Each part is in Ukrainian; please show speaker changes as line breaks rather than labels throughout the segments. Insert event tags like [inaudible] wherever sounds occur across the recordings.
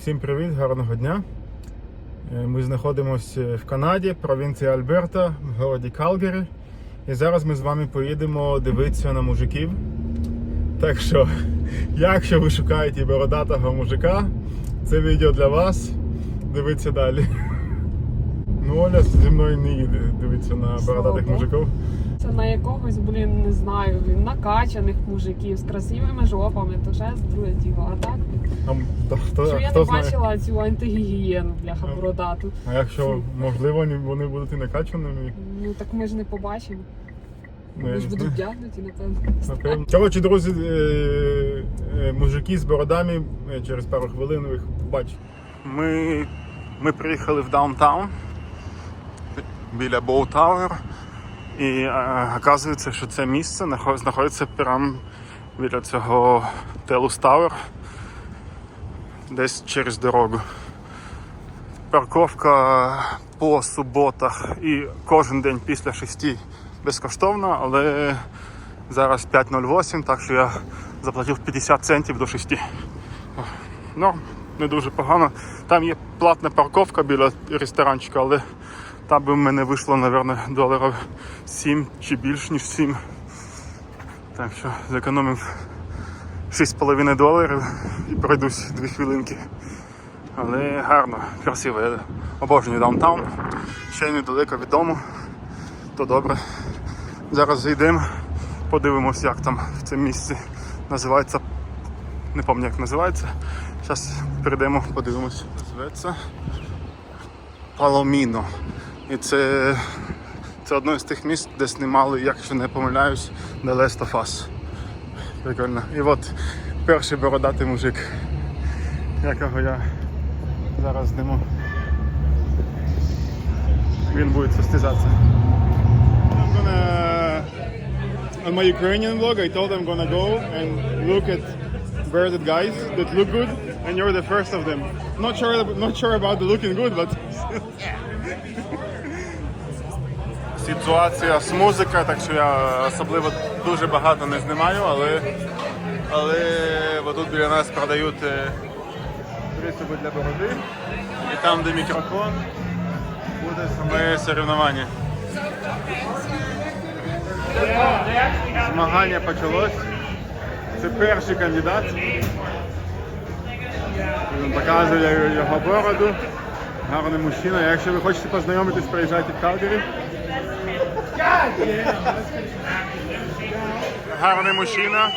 Всім привіт, гарного дня. Е, Ми знаходимося в Канаді, провінція Альберта, в городі Калгарі. І зараз ми з вами поїдемо дивитися на мужиків. Так що, [laughs] якщо ви шукаєте бородатого мужика, це відео для вас. Дивіться далі. [laughs] Ну, Оля зі мною не їде дивитися на бородатих мужиків.
Це на якогось, блін, не знаю, накачаних мужиків з красивими жопами, то з друге діло. А так,
А м- та хто,
що я
хто
не
знає?
бачила цю антигігієну, бляха
А.
бородату.
А якщо можливо вони- вони будуть і накачаними?
Ну так ми ж не побачимо.
Ну, я
Вони ж
не
будуть
знаю.
вдягнуті, напевно.
Напевно. Коротше, друзі, е, е, мужики з бородами е, через пару хвилин ви їх побачите. Ми, ми приїхали в даунтаун біля Боу Тауер. І е, оказується, що це місце нахо- знаходиться прямо біля цього Телус Тауер, десь через дорогу. Парковка по суботах і кожен день після 6 безкоштовна, але зараз 5.08, так що я заплатив 50 центів до 6. Ну, не дуже погано. Там є платна парковка біля ресторанчика, але там би в мене вийшло, мабуть, доларів 7 чи більш ніж 7. Так що зекономив 6,5 доларів і пройдусь 2 хвилинки. Але гарно, красиво. Я обожнюю даунтаун. Ще недалеко від дому. То добре. Зараз зайдемо, подивимось, як там в цьому місці називається. Не пам'ятаю, як називається. Зараз перейдемо, подивимось. Називається Паломіно. І це, це одне з тих місць, де знімали, якщо не помиляюсь, The Last of Us. Прикольно. І от перший бородатий мужик, якого я зараз зніму. Він буде состязатися. I'm gonna on my Ukrainian vlog. I told I'm gonna go and look at bearded guys that look good, and you're the first of them. Not sure, not sure about the looking good, but. Ситуація з музикою, так що я особливо дуже багато не знімаю, але, але тут біля нас продають е, приступи для бороди. І там, де мікрофон, буде саме соревнування. Змагання почалось. Це перший кандидат. Він показує його бороду. Гарний мужчина. Якщо ви хочете познайомитись, приїжджайте в Калгарі. Гарний мужчина.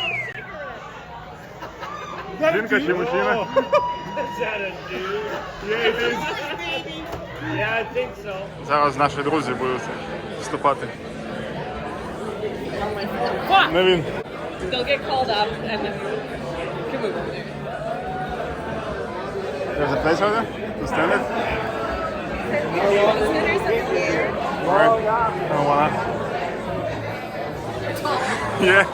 Жінка чи мужчина? Зараз наші друзі будуть виступати. Не він. There's a place right there to stand it?
Sinners up here.
Right. I don't wanna. Yeah.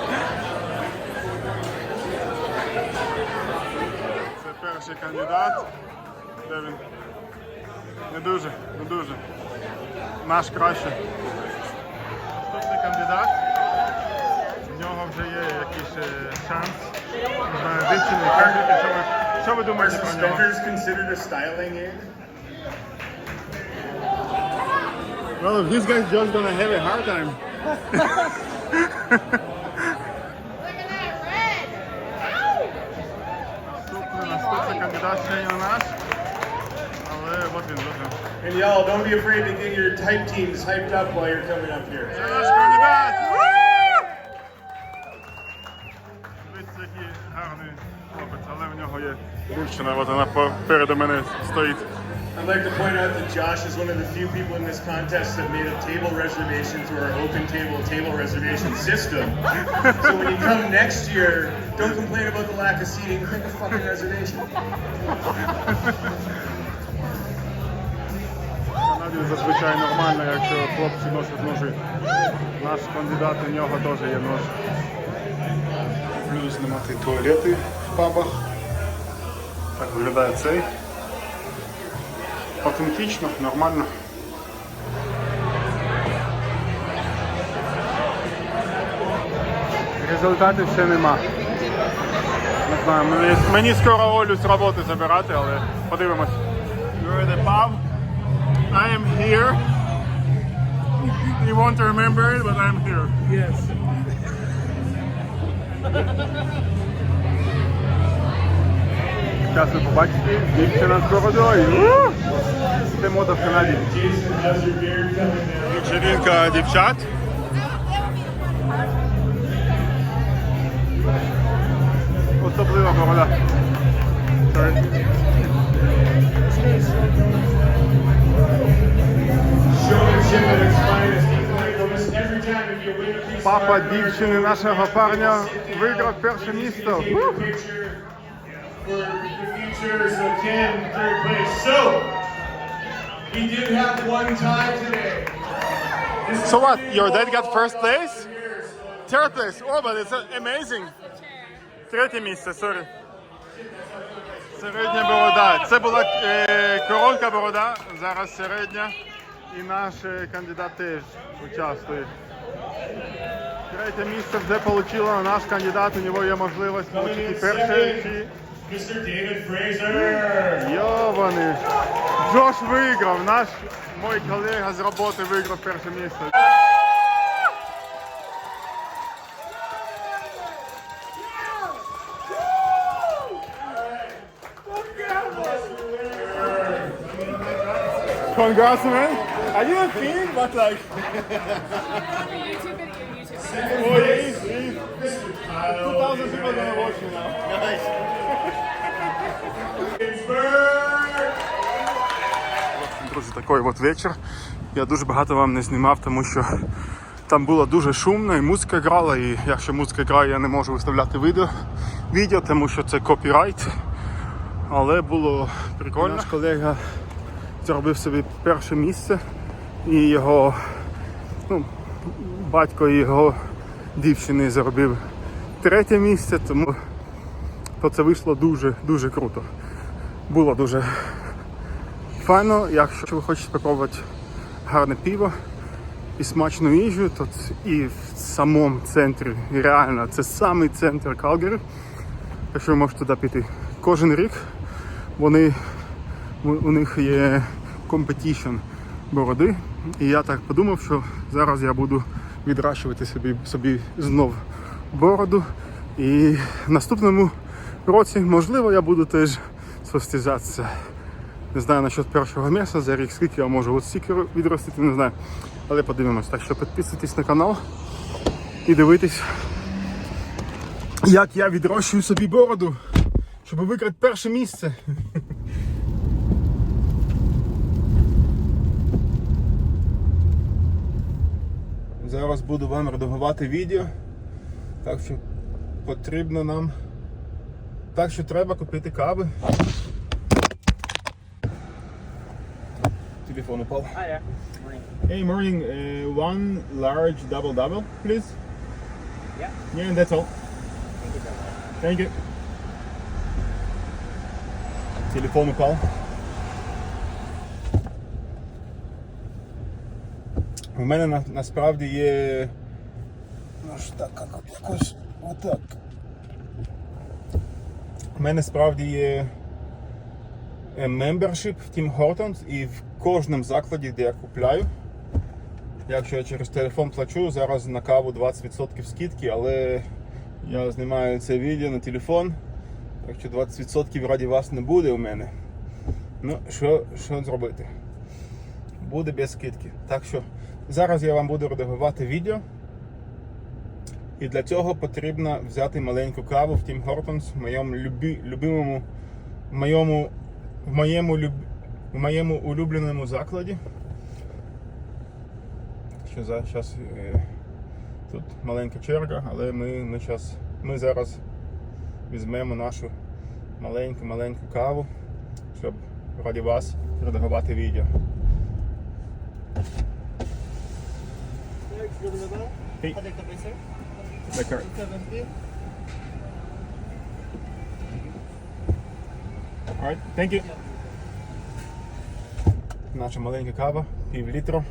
Це перший кандидат. Де він? Не дуже, не дуже. Наш краще. Наступний кандидат. В нього вже є якийсь е, шанс. Не знаю, дівчини, кажете, що ви, що ви думаєте про нього? Well, if this guy's just gonna have a hard time. Наступний, наступний кандидат ще не наш. Але от він, от він.
And y'all, don't be afraid to get your type teams hyped up while you're coming up here.
Це наш кандидат! Дивіться, який гарний хлопець, але в нього є дівчина, от вона перед мене стоїть.
I'd like to point out that Josh is one of the few people in this contest that made a table reservation through our open table table reservation system. so when you come next year, don't complain about the lack of seating. Make a fucking reservation.
Канаді зазвичай нормально, якщо хлопці носять ножи. Наш кандидат у нього теж є нож. Люблю знімати туалети в пабах. Так виглядає цей. Автентично, нормально. Результатів ще нема. Не знаю, мені, мені скоро Олю з роботи забирати, але подивимось. You're the pub. I am here. You won't remember it, but I'm here.
Yes. [laughs]
Зараз ви побачите дівчина з бородою. У! Це мода в Канаді.
Jason, how's your beard coming down?
Дівчат. Особлива
of
Папа дівчини нашого парня виграв перше
picture for the future. So Ken, third place. So we did have one tie today. This
So what? Your dad got first place? Third place. Oh, but it's amazing. Третє місце, сорі. Середня борода. Це була е, коротка борода, зараз середня. І наш кандидат теж участвує. Третє місце вже отримало наш кандидат, у нього є можливість
in
перше.
second,
Джош виграв, наш мой колега з роботи виграв перше місце. Congrats, man. I didn't think, but like. Oh, yeah, yeah. 2,000 people gonna watch you now. Nice. Друзі, такий от вечір. Я дуже багато вам не знімав, тому що там було дуже шумно і музика грала. І якщо музика грає, я не можу виставляти відео, відео тому що це копірайт. Але було прикольно. Наш колега зробив собі перше місце і його ну, батько його дівчини зробив третє місце, тому то це вийшло дуже дуже круто. Було дуже Файно, якщо ви хочете спробувати гарне пиво і смачну їжу, то і в самому центрі, і реально, це самий центр Калгарі. Якщо ви можете туди піти. Кожен рік вони, у них є компетішн бороди. І я так подумав, що зараз я буду відращувати собі, собі знов бороду. І в наступному році, можливо, я буду теж состязатися. Не знаю насчет першого місця за рік, скільки я можу от стільки відростити, не знаю. Але подивимось. Так що підписуйтесь на канал і дивитесь, як я відрощую собі бороду, щоб виграти перше місце. Зараз буду вам редагувати відео. Так що потрібно нам. Так що треба купити кави. Телефон упал.
Hiya.
Hey, morning. Uh, one large double double, please.
Yeah.
Yeah, that's all. Thank you. Телефон упал. У мене на, насправді є. Ну ж так, як- якось отак. У мене справді є е, membership в Tim Hortons і в кожному закладі, де я купляю. Якщо я через телефон плачу, зараз на каву 20% скидки, але я знімаю це відео на телефон, так що 20% раді вас не буде у мене. Ну, що, що зробити? Буде без скидки. Так що зараз я вам буду редагувати відео. І для цього потрібно взяти маленьку каву в Tim Hortons, в моєму любі, любимому, в моєму, в моєму, люб, в моєму улюбленому закладі. Що за зараз е, тут маленька черга, але ми, ми, щас, ми зараз візьмемо нашу маленьку маленьку каву, щоб раді вас редагувати відео. Hey. Alright, thank you. Наша маленька кава, пів літру.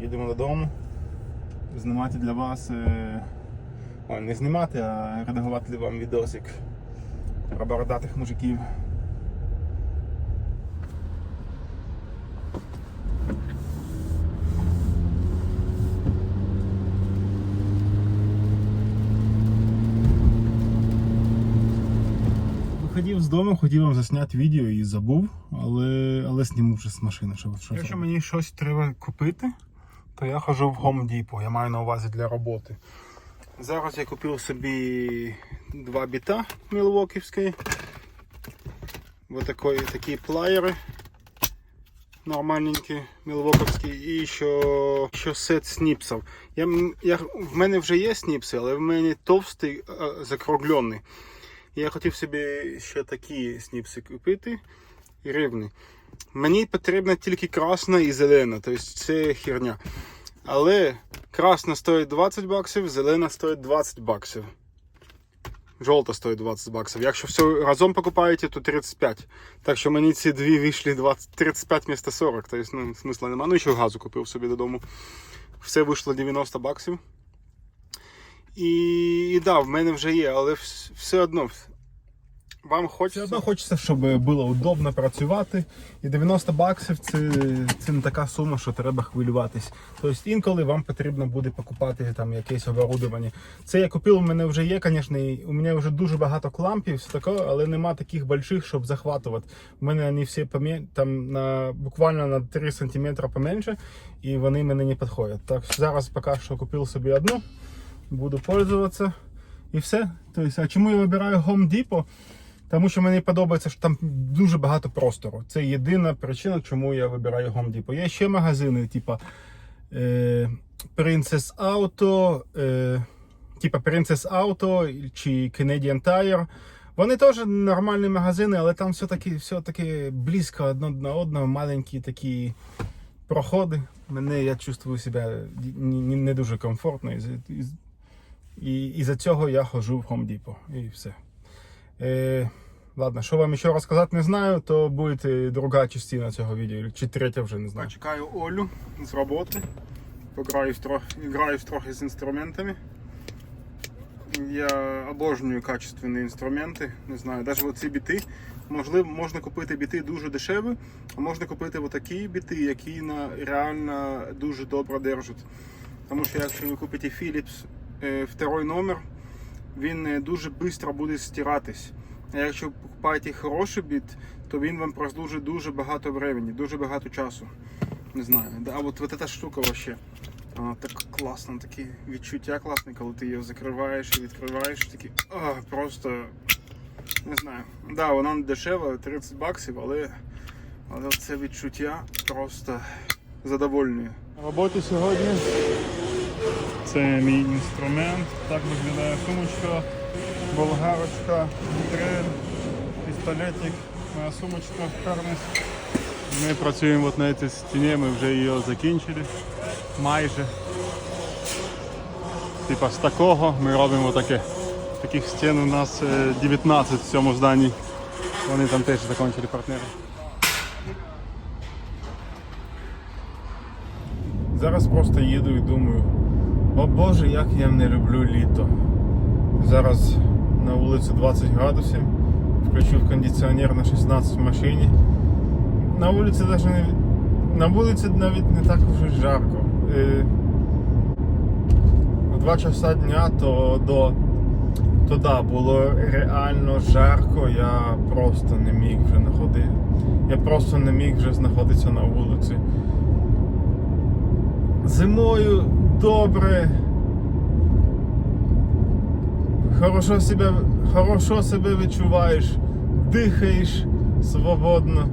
Їдемо додому. Знімати для вас О, не знімати, а редагувати вам відосик про бородатих мужиків. Виходив з дому, хотів вам засняти відео і забув, але, але зніму вже з машини. Що, що Якщо мені щось треба купити, то я ходжу в Home Depot, я маю на увазі для роботи. Зараз я купив собі два біта мілвоківські. Вот такі плеєри нормальненькі, мілвоковські, і ще, ще сет сніпсів. Я, я, в мене вже є сніпси, але в мене товстий, закруглений. Я хотів собі ще такі сніпси купити рівні. Мені потрібна тільки красна і зелена, тобто це херня. Але красна стоїть 20 баксів, зелена стоїть 20 баксів. Жовта стоїть 20 баксів. Якщо все разом покупаєте, то 35. Так що мені ці дві вийшли 20, 35 вместо 40. Тобто, ну, смисла нема. Ну і ще газу купив собі додому. Все вийшло 90 баксів. І, і да, в мене вже є, але все одно. Вам хочеться. Все одно хочеться, щоб було удобно працювати. І 90 баксів це, це не така сума, що треба хвилюватись. Тобто інколи вам потрібно буде покупати там якесь оборудовання. Це я купив, у мене вже є, звісно, у мене вже дуже багато клампів, все таке, але нема таких больших, щоб захватувати. У мене вони всі там на буквально на 3 см поменше, і вони мені не підходять. Так зараз поки що купив собі одну, буду пользуватися. І все. Тобто, а чому я вибираю Home Depot? Тому що мені подобається, що там дуже багато простору. Це єдина причина, чому я вибираю Home Depot. Є ще магазини, типа е, Princess Auto, е, типа Princess Auto чи Canadian Tire. Вони теж нормальні магазини, але там все-таки все-таки близько одне до одного, маленькі такі проходи. Мене я чувствую себе не, не дуже комфортно. І, і, за цього я ходжу в Home Depot. І все. Е, ладно, що вам ще розказати не знаю, то буде друга частина цього відео, чи третя вже не знаю. Чекаю Олю з роботи. Пограюсь трохи, граюсь трохи з інструментами. Я обожнюю качественні інструменти. Не знаю, навіть оці біти. Можливо, можна купити біти дуже дешеві, а можна купити отакі біти, які на, реально дуже добре держать. Тому що якщо ви купите Philips второй номер, він е, дуже швидко буде стиратись. А якщо ви купуєте хороший біт, то він вам прослужить дуже багато времени, дуже багато часу. Не знаю. А от, от ця штука вообще. Вона так класно, такі відчуття класне, коли ти її закриваєш і відкриваєш, такі а, просто не знаю. Да, вона не дешева, 30 баксів, але, але це відчуття просто задовольнює. На роботі сьогодні це мій інструмент. Так виглядає сумочка, болгарочка, дрель, пістолетик, моя сумочка, карніс. Ми працюємо от на цій стіні, ми вже її закінчили. Майже. Типа з такого ми робимо таке. Таких стін у нас е, 19 в цьому зданні. Вони там теж закінчили партнери. Зараз просто їду і думаю, о Боже, як я не люблю літо. Зараз на вулиці 20 градусів, включив кондиціонер на 16 в машині. На вулиці навіть не, на вулиці навіть не так вже жарко. Е, В 2 часа дня то до то да, було реально жарко, я просто не міг вже знаходити. Я просто не міг вже знаходитися на вулиці. Зимою добре. Хорошо себе, хорошо себе відчуваєш, дихаєш свободно.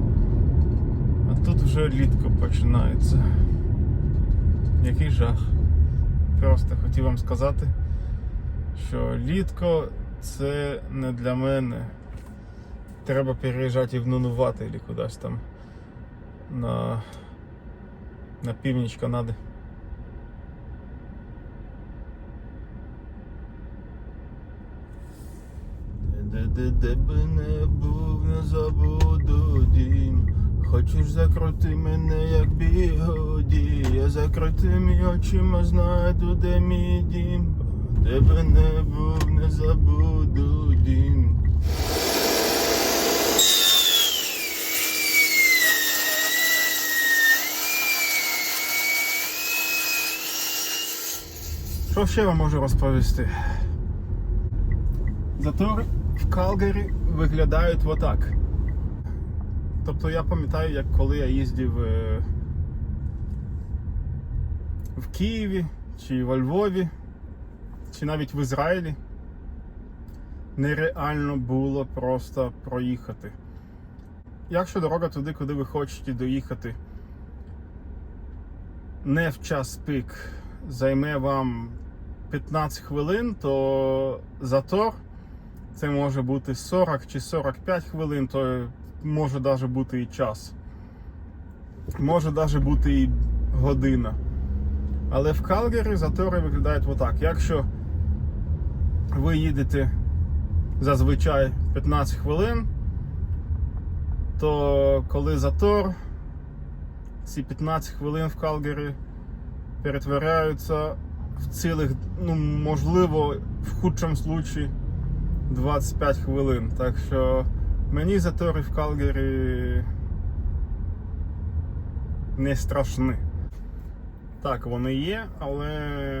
А тут вже літко починається. Який жах. Просто хотів вам сказати, що літко це не для мене. Треба переїжджати в Нунувати або кудись там на, на північ Канади. Де, де, де би не був, не забуду дім. Хочеш закрути мене як бігоді, я закритими очима знайду, де мій дім. Тебе не був, не забуду дім. Що ще вам можу розповісти? Затори в Калгарі виглядають отак. Тобто я пам'ятаю, як коли я їздив е, в Києві чи во Львові, чи навіть в Ізраїлі. Нереально було просто проїхати. Якщо дорога туди, куди ви хочете доїхати, не в час пік займе вам 15 хвилин, то затор це може бути 40 чи 45 хвилин, то може навіть бути і час. Може навіть бути і година. Але в Калгарі затори виглядають отак. Якщо ви їдете зазвичай 15 хвилин, то коли затор, ці 15 хвилин в Калгарі перетворяються в цілих, ну, можливо, в худшому случаї 25 хвилин. Так що мені затори в Калгарі не страшні. Так, вони є, але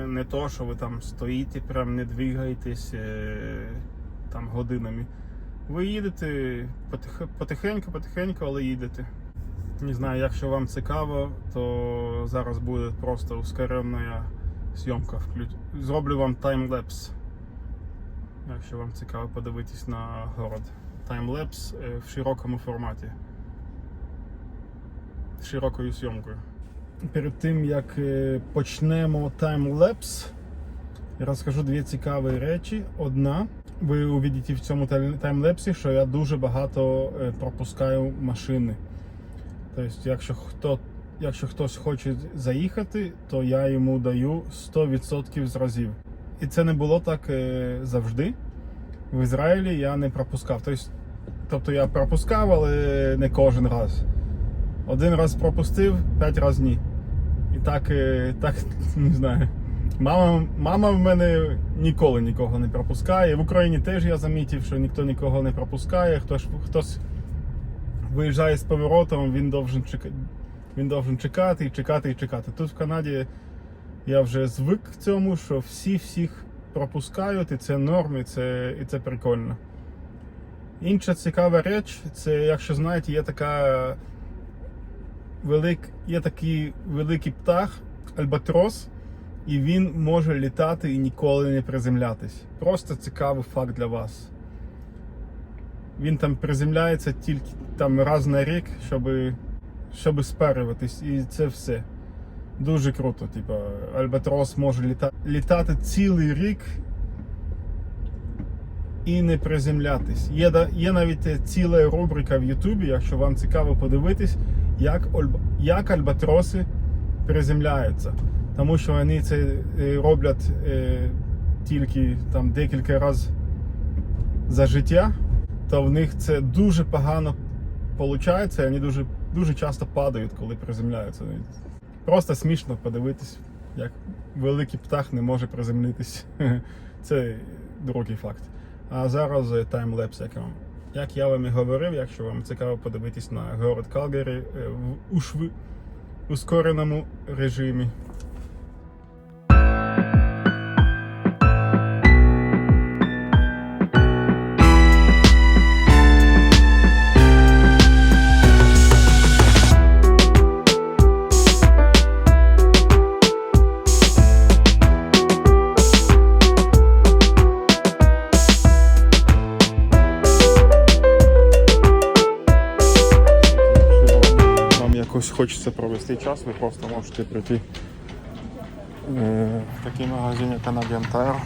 не то, що ви там стоїте, прям не двигаєтесь е, там годинами. Ви їдете потих- потихеньку, потихеньку, але їдете. Не знаю, якщо вам цікаво, то зараз буде просто ускорена зйомка. Зроблю вам таймлепс. Якщо вам цікаво подивитись на город. Таймлепс е, в широкому форматі. З широкою зйомкою. Перед тим як е, почнемо таймлепс, я розкажу дві цікаві речі. Одна, ви увидите в цьому таймлепсі, що я дуже багато е, пропускаю машини. Тобто, якщо, хто, якщо хтось хоче заїхати, то я йому даю 100% з разів. І це не було так е, завжди. В Ізраїлі я не пропускав. Тобто, тобто я пропускав, але не кожен раз. Один раз пропустив, п'ять разів ні. І так, е, так [laughs] не знаю. Мама, мама в мене ніколи нікого не пропускає. В Україні теж я замітив, що ніхто нікого не пропускає. Хтось, хтось виїжджає з поворотом, він должен чекати. Він должен чекати і чекати і чекати. Тут в Канаді я вже звик к цьому, що всі всіх пропускають, і це норм, і це, і це прикольно. Інша цікава реч, це, якщо знаєте, є така велик, є такий великий птах, альбатрос, і він може літати і ніколи не приземлятись. Просто цікавий факт для вас. Він там приземляється тільки там раз на рік, щоб, щоб спарюватись, і це все. Дуже круто. Типа, Альбатрос може літа... літати цілий рік і не приземлятись. Є, да- є навіть ціла рубрика в Ютубі, якщо вам цікаво подивитись, як, ольб- як альбатроси приземляються. Тому що вони це е, роблять е, тільки там декілька разів за життя, то в них це дуже погано виходить, і вони дуже, дуже часто падають, коли приземляються. Просто смішно подивитись, як великий птах не може приземлитись. [laughs] Це другий факт. А зараз е, таймлепс, як, вам- як я вам і говорив, якщо вам цікаво подивитись на город Калгарі е, в ушви, ускореному режимі. Хочеться провести час, ви просто можете прийти е, в такий магазин, як Canadian Tire,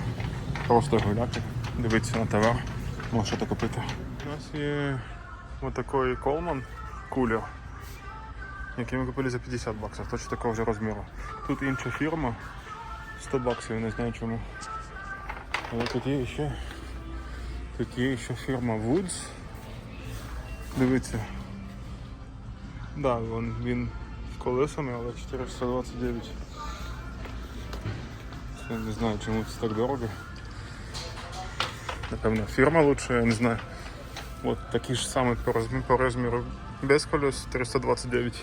просто гуляти, дивитися на товар, можете купити. У нас є отакий колман кулер, який ми купили за 50 баксів, точно такого ж розміру. Тут інша фірма, 100 баксів, не знаю чому. Але тут є ще, тут є ще фірма Woods. Дивіться. Да, він, він колесами, але 429. Я не знаю, чому це так дорого. напевно, фірма лучше, я не знаю. От такі ж саме по розміру, по розміру без колес 329.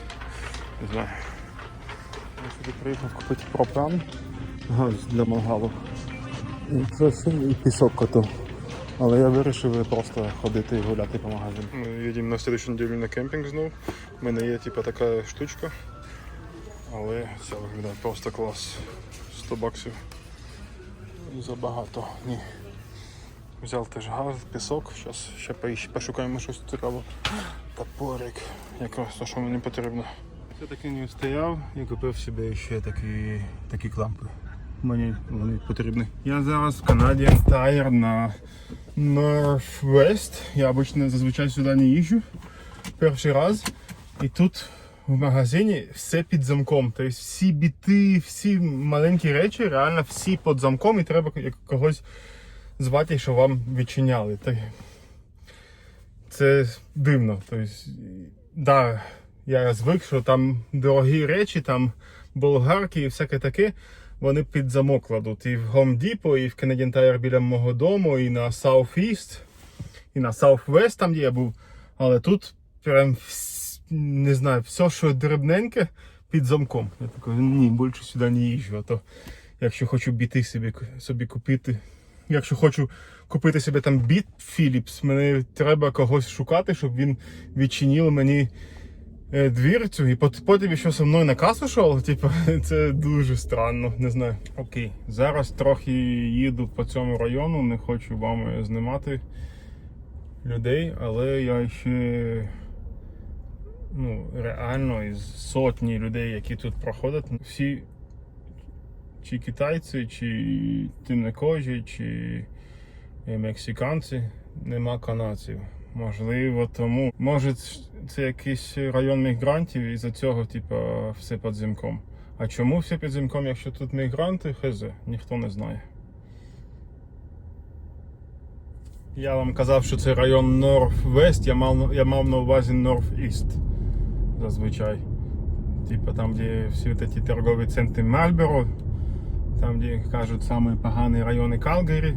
Не знаю. Я сюди приїхав купити пропан. Газ для мангалу. І це і пісок коту. Але я вирішив просто ходити і гуляти по магазину. Ми їдемо на слідчу неділю на кемпінг знов. У мене є типу, така штучка. Але це виглядає просто клас. 100 баксів. Забагато. Ні. Взяв теж газ, пісок. Зараз ще пошукаємо щось цікаве. Топорик. Якраз те, що мені потрібно. Все-таки не стояв і купив собі ще такі, такі клампи. Мені вони потрібні. Я зараз в Канаді Tire на Northwest. Я обично зазвичай сюди не їжджу. Перший раз. І тут в магазині все під замком. Тобто всі біти, всі маленькі речі, реально всі під замком і треба когось звати, що вам відчиняли. Це дивно. Тобто, да, я звик, що там дорогі речі, там болгарки і всяке таке. Вони під замок кладуть. І в Home Depot, і в Canadian Tire біля мого дому, і на South East, і на South West, там де я був. Але тут прям не знаю, все, що дрібненьке, під замком. Я такий, ні, більше сюди не їжджу. А то якщо хочу біти собі, собі купити, якщо хочу купити собі там біт Philips, мені треба когось шукати, щоб він відчинив мені е, двірцю і потім ще зі мною на касу йшов. Типу, [laughs] це дуже странно, не знаю. Окей, зараз трохи їду по цьому району, не хочу вам знімати людей, але я ще ну, реально із сотні людей, які тут проходять, всі чи китайці, чи темнокожі, чи е, мексиканці, нема канадців. Можливо, тому. Може, це якийсь район мігрантів, і за цього, типа, все під замком. А чому все під замком, якщо тут мігранти, хз, ніхто не знає. Я вам казав, що це район North-West, я мав, я мав на увазі North-East зазвичай. Типа там, де всі ці торгові центри Мальборо, там, де кажуть, самі погані райони Калгарі.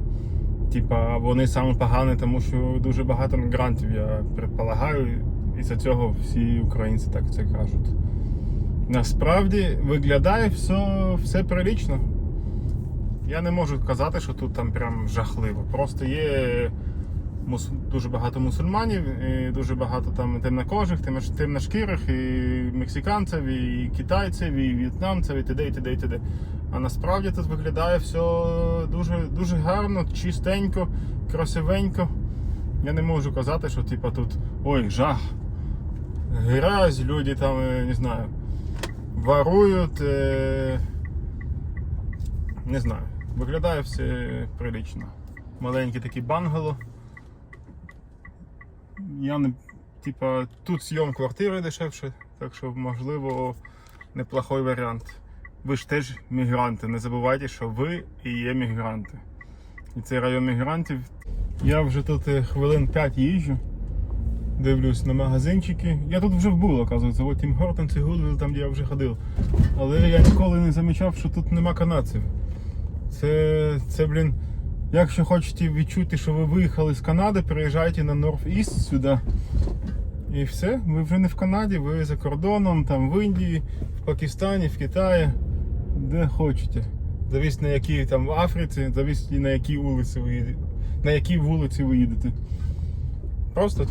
Типа вони саме погані, тому що дуже багато мігрантів, я предполагаю, і за цього всі українці так це кажуть. Насправді виглядає все, все прилічно. Я не можу казати, що тут там прям жахливо. Просто є мус... дуже багато мусульманів, і дуже багато там темнокожих, темнош- темношкірих, і мексиканців, і китайців, і в'єтнамців, і т.д. і т.д. і т.д. А насправді тут виглядає все дуже, дуже гарно, чистенько, красивенько. Я не можу казати, що типа тут ой, жах. Грязь, люди там, е, не знаю, ворують. Е... Не знаю. Виглядає все прилично. Маленький такий бангало. Я не. Типа, тут зйом квартири дешевше, так що, можливо, неплохой варіант. Ви ж теж мігранти. Не забувайте, що ви і є мігранти. І цей район мігрантів. Я вже тут е, хвилин 5 їжджу. Дивлюсь на магазинчики. Я тут вже був, оказується. От Тім Гортонс і Гудвілл, там де я вже ходив. Але я ніколи не замічав, що тут нема канадців. Це, це, блін, якщо хочете відчути, що ви виїхали з Канади, приїжджайте на East сюди. І все, ви вже не в Канаді, ви за кордоном, там в Індії, в Пакистані, в Китаї, де хочете. Завість на якій там в Африці, завість на якій вулиці ви їдете. На якій вулиці ви їдете. Просто,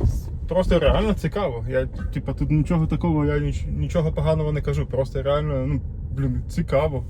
просто реально цікаво. Я типа тут нічого такого, я ніч- нічого поганого не кажу. Просто реально, ну, блін, цікаво.